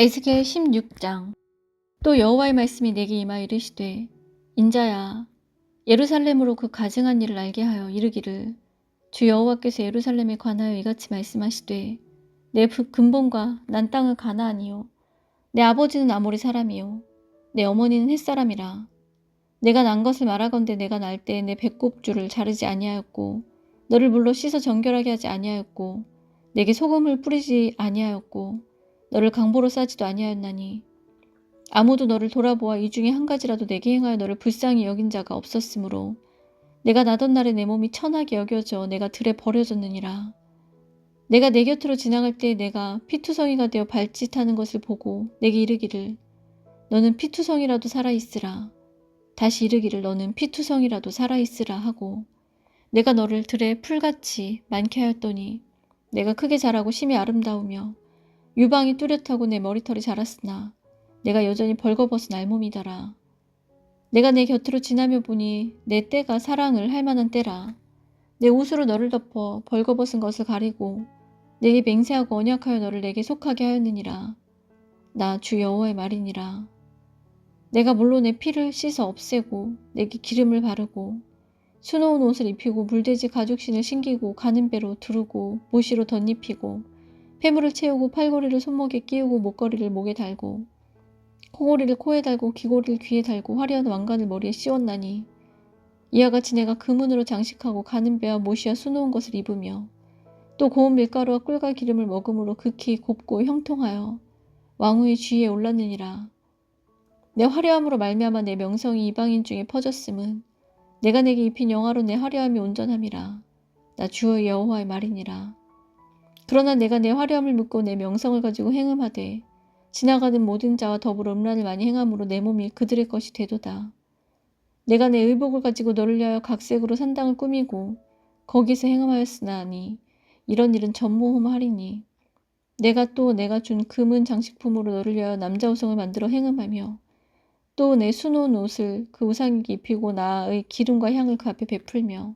에스겔 16장. 또 여호와의 말씀이 내게 임하 이르시되 인자야 예루살렘으로 그 가증한 일을 알게 하여 이르기를 주 여호와께서 예루살렘에 관하여 이같이 말씀하시되 내 부- 근본과 난 땅을 가나안이요 내 아버지는 아모리 사람이요 내 어머니는 햇사람이라. 내가 난 것을 말하건대 내가 날 때 내 배꼽줄을 자르지 아니하였고 너를 물로 씻어 정결하게 하지 아니하였고 내게 소금을 뿌리지 아니하였고 너를 강보로 싸지도 아니하였나니 아무도 너를 돌아보아 이 중에 한 가지라도 내게 행하여 너를 불쌍히 여긴 자가 없었으므로 내가 나던 날에 내 몸이 천하게 여겨져 내가 들에 버려졌느니라. 내가 내 곁으로 지나갈 때 내가 피투성이가 되어 발짓하는 것을 보고 내게 이르기를 너는 피투성이라도 살아있으라. 다시 이르기를 너는 피투성이라도 살아있으라 하고 내가 너를 들에 풀같이 많게 하였더니 내가 크게 자라고 심히 아름다우며 유방이 뚜렷하고 내 머리털이 자랐으나 내가 여전히 벌거벗은 알몸이더라. 내가 내 곁으로 지나며 보니 내 때가 사랑을 할 만한 때라. 내 옷으로 너를 덮어 벌거벗은 것을 가리고 내게 맹세하고 언약하여 너를 내게 속하게 하였느니라. 나 주 여호와의 말이니라. 내가 물로 내 피를 씻어 없애고 내게 기름을 바르고 수놓은 옷을 입히고 물돼지 가죽신을 신기고 가는 배로 두르고 모시로 덧입히고 폐물을 채우고 팔걸이를 손목에 끼우고 목걸이를 목에 달고 코고리를 코에 달고 귀고리를 귀에 달고 화려한 왕관을 머리에 씌웠나니 이와 같이 내가 금은으로 장식하고 가는 배와 못이와 수놓은 것을 입으며 또 고운 밀가루와 꿀과 기름을 먹음으로 극히 곱고 형통하여 왕후의 주위에 올랐느니라. 내 화려함으로 말미암아 내 명성이 이방인 중에 퍼졌음은 내가 내게 입힌 영화로 내 화려함이 온전함이라. 나 주의 여호와의 말이니라 그러나 내가 내 화려함을 묻고 내 명성을 가지고 행음하되 지나가는 모든 자와 더불어 음란을 많이 행함으로 내 몸이 그들의 것이 되도다. 내가 내 의복을 가지고 너를 위하여 각색으로 산당을 꾸미고 거기서 행음하였으나 니 이런 일은 전무후무하리니 내가 또 내가 준 금은 장식품으로 너를 위하여 남자 우성을 만들어 행음하며 또 내 수놓은 옷을 그 우상에게 입히고 나의 기름과 향을 그 앞에 베풀며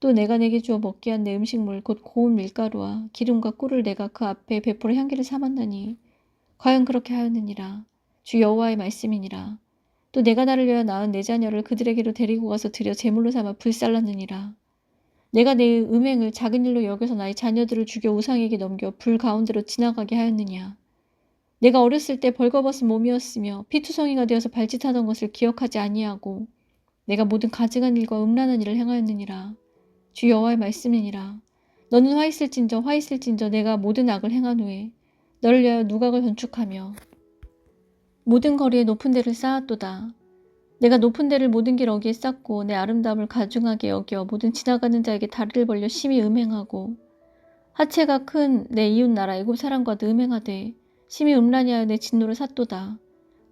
또 내가 내게 주어 먹게 한 내 음식물 곧 고운 밀가루와 기름과 꿀을 내가 그 앞에 베풀어 향기를 삼았나니 과연 그렇게 하였느니라. 주 여호와의 말씀이니라. 또 내가 나를 위하여 낳은 내 자녀를 그들에게로 데리고 가서 들여 제물로 삼아 불살랐느니라. 내가 내 음행을 작은 일로 여겨서 나의 자녀들을 죽여 우상에게 넘겨 불 가운데로 지나가게 하였느냐. 내가 어렸을 때 벌거벗은 몸이었으며 피투성이가 되어서 발짓하던 것을 기억하지 아니하고 내가 모든 가증한 일과 음란한 일을 행하였느니라 주 여호와의 말씀이니라. 너는 화 있을진저 화 있을진저 내가 모든 악을 행한 후에 너를 위하여 누각을 건축하며 모든 거리에 높은 데를 쌓았도다. 내가 높은 데를 모든 길 어기에 쌓고 내 아름다움을 가중하게 여겨 모든 지나가는 자에게 다리를 벌려 심히 음행하고 하체가 큰 내 이웃 나라 애굽 사람과도 음행하되 심히 음란히하여 내 진노를 샀도다.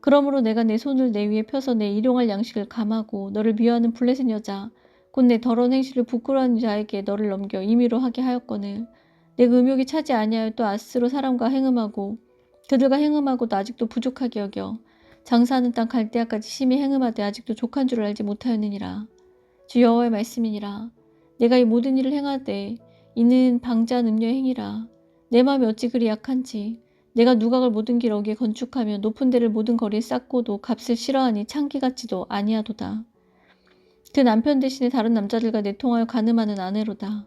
그러므로 내가 내 손을 내 위에 펴서 내 일용할 양식을 감하고 너를 미워하는 블레셋 여자 곧내 더러운 행실을 부끄러워하는 자에게 너를 넘겨 임의로 하게 하였거늘 내 음욕이 차지 아니하여 또 아스로 사람과 행음하고 그들과 행음하고도 아직도 부족하게 여겨 장사하는 땅 갈대아까지 심히 행음하되 아직도 족한 줄을 알지 못하였느니라. 주 여호와의 말씀이니라. 내가 이 모든 일을 행하되 이는 방자한 음녀의 행위라. 내 마음이 어찌 그리 약한지 내가 누각을 모든 길 어기에 건축하며 높은 데를 모든 거리에 쌓고도 값을 싫어하니 창기 같지도 아니하도다 그 남편 대신에 다른 남자들과 내통하여 가늠하는 아내로다.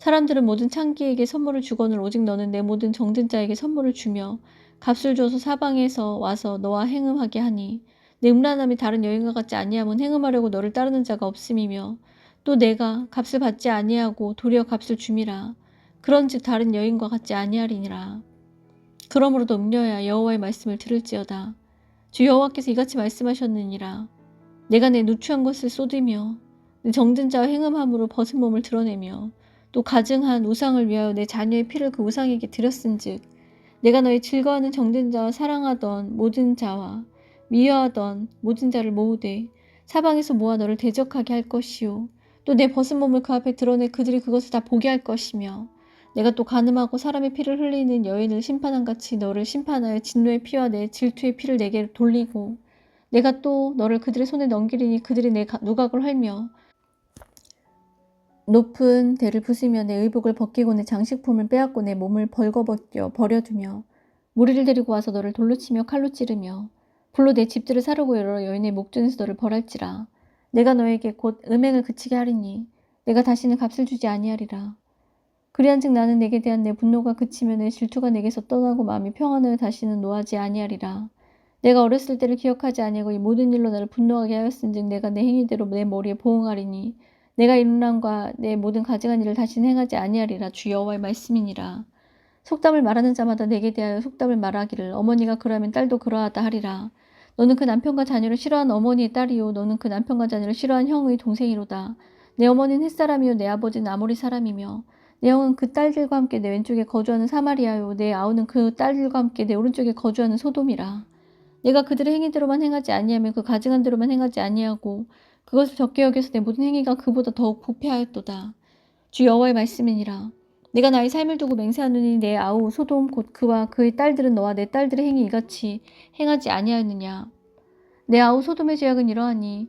사람들은 모든 창기에게 선물을 주거늘 오직 너는 내 모든 정든 자에게 선물을 주며 값을 줘서 사방에서 와서 너와 행음하게 하니 내 음란함이 다른 여인과 같지 아니함은 행음하려고 너를 따르는 자가 없음이며 또 내가 값을 받지 아니하고 도리어 값을 줌이라. 그런즉 다른 여인과 같지 아니하리니라. 그러므로도 음녀야 여호와의 말씀을 들을지어다. 주 여호와께서 이같이 말씀하셨느니라 내가 내 누추한 것을 쏟으며 내 정든 자와 행음함으로 벗은 몸을 드러내며 또 가증한 우상을 위하여 내 자녀의 피를 그 우상에게 드렸은즉 내가 너의 즐거워하는 정든 자와 사랑하던 모든 자와 미워하던 모든 자를 모으되 사방에서 모아 너를 대적하게 할 것이요 또 내 벗은 몸을 그 앞에 드러내 그들이 그것을 다 보게 할 것이며 내가 또 가늠하고 사람의 피를 흘리는 여인을 심판한 같이 너를 심판하여 진노의 피와 내 질투의 피를 내게 돌리고 내가 또 너를 그들의 손에 넘기리니 그들이 내 가- 누각을 헐며? 높은 대를 부수며 내 의복을 벗기고 내 장식품을 빼앗고 내 몸을 벌거벗겨 버려두며 무리를 데리고 와서 너를 돌로 치며 칼로 찌르며 불로 내 집들을 사르고 여러 여인의 목전에서 너를 벌할지라. 내가 너에게 곧 음행을 그치게 하리니 내가 다시는 값을 주지 아니하리라. 그리한즉 나는 내게 대한 내 분노가 그치며 내 질투가 내게서 떠나고 마음이 평안하여 다시는 노하지 아니하리라 내가 어렸을 때를 기억하지 아니하고 이 모든 일로 나를 분노하게 하였은즉 내가 내 행위대로 내 머리에 보응하리니 내가 이룬함과 내 모든 가증한 일을 다시는 행하지 아니하리라 주 여호와의 말씀이니라. 속담을 말하는 자마다 내게 대하여 속담을 말하기를 어머니가 그러하면 딸도 그러하다 하리라. 너는 그 남편과 자녀를 싫어한 어머니의 딸이요. 너는 그 남편과 자녀를 싫어한 형의 동생이로다. 내 어머니는 햇사람이요. 내 아버지는 아모리 사람이며 내 형은 그 딸들과 함께 내 왼쪽에 거주하는 사마리아요. 내 아우는 그 딸들과 함께 내 오른쪽에 거주하는 소돔이라 내가 그들의 행위대로만 행하지 아니하며 그 가증한 대로만 행하지 아니하고 그것을 적게 여겨서 내 모든 행위가 그보다 더욱 부패하였도다. 주 여호와의 말씀이니라. 내가 나의 삶을 두고 맹세하노니 내 아우 소돔 곧 그와 그의 딸들은 너와 내 딸들의 행위 이같이 행하지 아니하였느냐. 내 아우 소돔의 죄악은 이러하니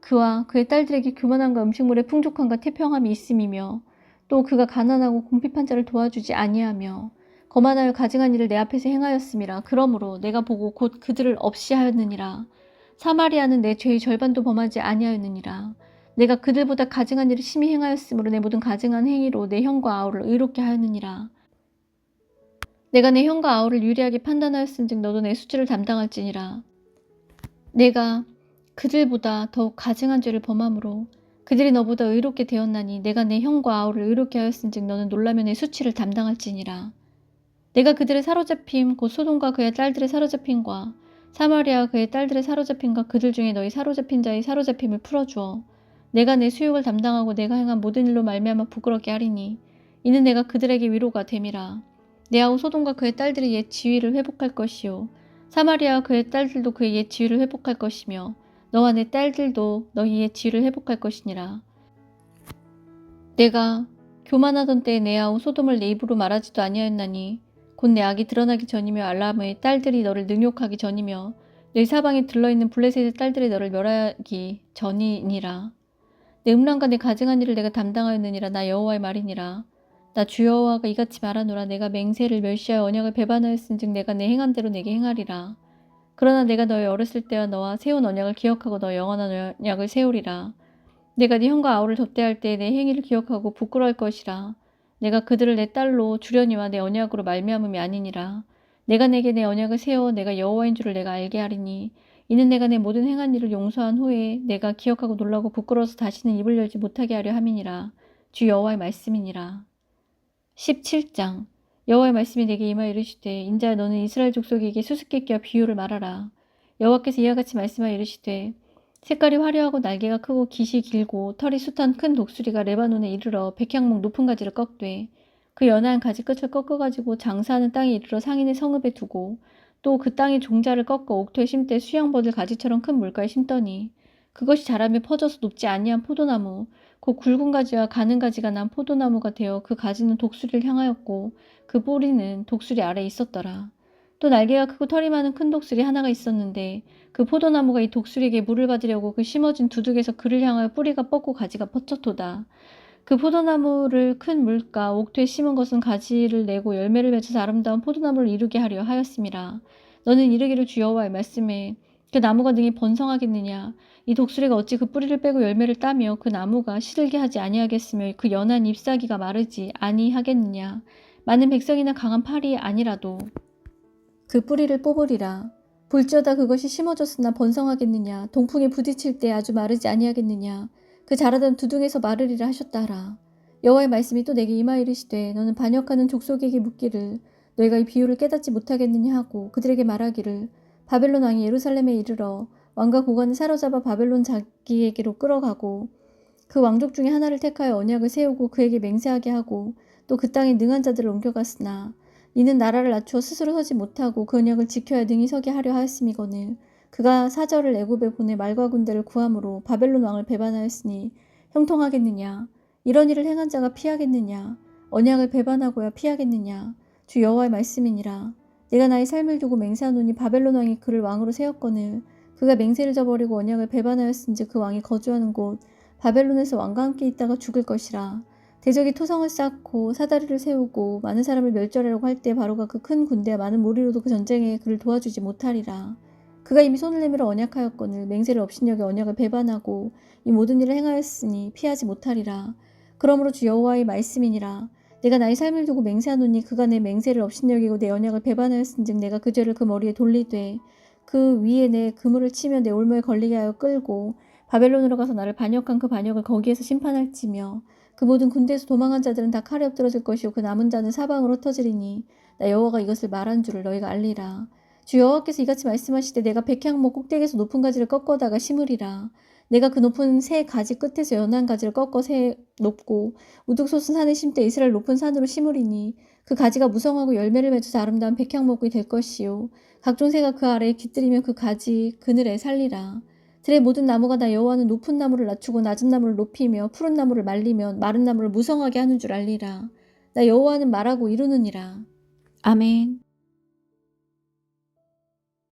그와 그의 딸들에게 교만함과 음식물의 풍족함과 태평함이 있음이며 또 그가 가난하고 궁핍한 자를 도와주지 아니하며 거만하여 가증한 일을 내 앞에서 행하였음이라. 그러므로 내가 보고 곧 그들을 없이 하였느니라. 사마리아는 내 죄의 절반도 범하지 아니하였느니라. 내가 그들보다 가증한 일을 심히 행하였으므로 내 모든 가증한 행위로 내 형과 아우를 의롭게 하였느니라. 내가 내 형과 아우를 유리하게 판단하였은즉 너도 내 수치를 담당할지니라. 내가 그들보다 더욱 가증한 죄를 범함으로 그들이 너보다 의롭게 되었나니 내가 내 형과 아우를 의롭게 하였은즉 너는 놀라며 내 수치를 담당할지니라. 내가 그들의 사로잡힘 곧 소돔과 그의 딸들의 사로잡힘과 사마리아 그의 딸들의 사로잡힘과 그들 중에 너희 사로잡힌 자의 사로잡힘을 풀어주어 내가 내 수욕을 담당하고 내가 행한 모든 일로 말미암아 부끄럽게 하리니 이는 내가 그들에게 위로가 됨이라. 내 아우 소돔과 그의 딸들이 옛 지위를 회복할 것이요 사마리아와 그의 딸들도 그의 옛 지위를 회복할 것이며 너와 내 딸들도 너희의 지위를 회복할 것이니라. 내가 교만하던 때에 내 아우 소돔을 내 입으로 말하지도 아니하였나니 곧 내 악이 드러나기 전이며 알람의 딸들이 너를 능욕하기 전이며 너희 사방에 들러있는 블레셋의 딸들이 너를 멸하기 전이니라. 내 음란과 내 가증한 일을 내가 담당하였느니라 나 여호와의 말이니라. 나 주 여호와가 이같이 말하노라 내가 맹세를 멸시하여 언약을 배반하였은즉 내가 내 행한 대로 내게 행하리라. 그러나 내가 너의 어렸을 때와 너와 세운 언약을 기억하고 너 영원한 언약을 세우리라. 내가 네 형과 아우를 접대할 때에 내 행위를 기억하고 부끄러울 것이라. 내가 그들을 내 딸로 주려니와 내 언약으로 말미암음이 아니니라. 내가 내게 내 언약을 세워 내가 여호와인 줄을 내가 알게 하리니 이는 내가 내 모든 행한 일을 용서한 후에 내가 기억하고 놀라고 부끄러워서 다시는 입을 열지 못하게 하려 함이니라. 주 여호와의 말씀이니라. 17장 여호와의 말씀이 내게 임하여 이르시되 인자야 너는 이스라엘 족속에게 수수께끼와 비유를 말하라. 여호와께서 이와 같이 말씀하여 이르시되 색깔이 화려하고 날개가 크고 깃이 길고 털이 숱한 큰 독수리가 레바논에 이르러 백향목 높은 가지를 꺾되 그 연한 가지 끝을 꺾어가지고 장사하는 땅에 이르러 상인의 성읍에 두고 또 그 땅의 종자를 꺾어 옥토에 심되 수양버들 가지처럼 큰 물가에 심더니 그것이 자라며 퍼져서 높지 아니한 포도나무 곧 굵은 가지와 가는 가지가 난 포도나무가 되어 그 가지는 독수리를 향하였고 그 뿌리는 독수리 아래에 있었더라. 또 날개가 크고 털이 많은 큰 독수리 하나가 있었는데 그 포도나무가 이 독수리에게 물을 받으려고 그 심어진 두둑에서 그를 향하여 뿌리가 뻗고 가지가 뻗쳤도다. 그 포도나무를 큰 물가 옥토에 심은 것은 가지를 내고 열매를 맺어서 아름다운 포도나무를 이루게 하려 하였음이라. 너는 이르기를 주 여호와의 말씀에 그 나무가 능히 번성하겠느냐 이 독수리가 어찌 그 뿌리를 빼고 열매를 따며 그 나무가 시들게 하지 아니하겠으며 그 연한 잎사귀가 마르지 아니하겠느냐 많은 백성이나 강한 팔이 아니라도 그 뿌리를 뽑으리라. 볼지어다 그것이 심어졌으나 번성하겠느냐? 동풍에 부딪힐 때 아주 마르지 아니하겠느냐? 그 자라던 두둥에서 마르리라 하셨다라. 여호와의 말씀이 또 내게 임하 이르시되 너는 반역하는 족속에게 묻기를 너희가 이 비유를 깨닫지 못하겠느냐 하고 그들에게 말하기를 바벨론 왕이 예루살렘에 이르러 왕과 고관을 사로잡아 바벨론 자기에게로 끌어가고 그 왕족 중에 하나를 택하여 언약을 세우고 그에게 맹세하게 하고 또 그 땅에 능한 자들을 옮겨갔으나 이는 나라를 낮추어 스스로 서지 못하고 그 언약을 지켜야 능히 서게 하려 하였음이거늘. 그가 사절을 애굽에 보내 말과 군대를 구함으로 바벨론 왕을 배반하였으니 형통하겠느냐? 이런 일을 행한 자가 피하겠느냐? 언약을 배반하고야 피하겠느냐? 주 여호와의 말씀이니라. 내가 나의 삶을 두고 맹세하노니 바벨론 왕이 그를 왕으로 세웠거늘 그가 맹세를 저버리고 언약을 배반하였은즉 그 왕이 거주하는 곳 바벨론에서 왕과 함께 있다가 죽을 것이라 대적이 토성을 쌓고 사다리를 세우고 많은 사람을 멸절하려고 할 때 바로가 그 큰 군대와 많은 무리로도 그 전쟁에 그를 도와주지 못하리라. 그가 이미 손을 내밀어 언약하였거늘 맹세를 업신여겨 언약을 배반하고 이 모든 일을 행하였으니 피하지 못하리라. 그러므로 주 여호와의 말씀이니라. 내가 나의 삶을 두고 맹세하노니 그가 내 맹세를 업신여기고 내 언약을 배반하였은즉 내가 그 죄를 그 머리에 돌리되 그 위에 내 그물을 치며 내 올무에 걸리게 하여 끌고 바벨론으로 가서 나를 반역한 그 반역을 거기에서 심판할지며 그 모든 군대에서 도망한 자들은 다 칼에 엎드러질 것이요 그 남은 자는 사방으로 흩어지리니 나 여호와가 이것을 말한 줄을 너희가 알리라. 주 여호와께서 이같이 말씀하시되 내가 백향목 꼭대기에서 높은 가지를 꺾어다가 심으리라. 내가 그 높은 새 가지 끝에서 연한 가지를 꺾어 새 높고 우뚝 솟은 산에 심되 이스라엘 높은 산으로 심으리니 그 가지가 무성하고 열매를 맺어서 아름다운 백향목이 될 것이요 각종 새가 그 아래에 깃들이며 그 가지 그늘에 살리라. 들의 모든 나무가 다 여호와는 높은 나무를 낮추고 낮은 나무를 높이며 푸른 나무를 말리며 마른 나무를 무성하게 하는 줄 알리라. 나 여호와는 말하고 이루느니라. 아멘.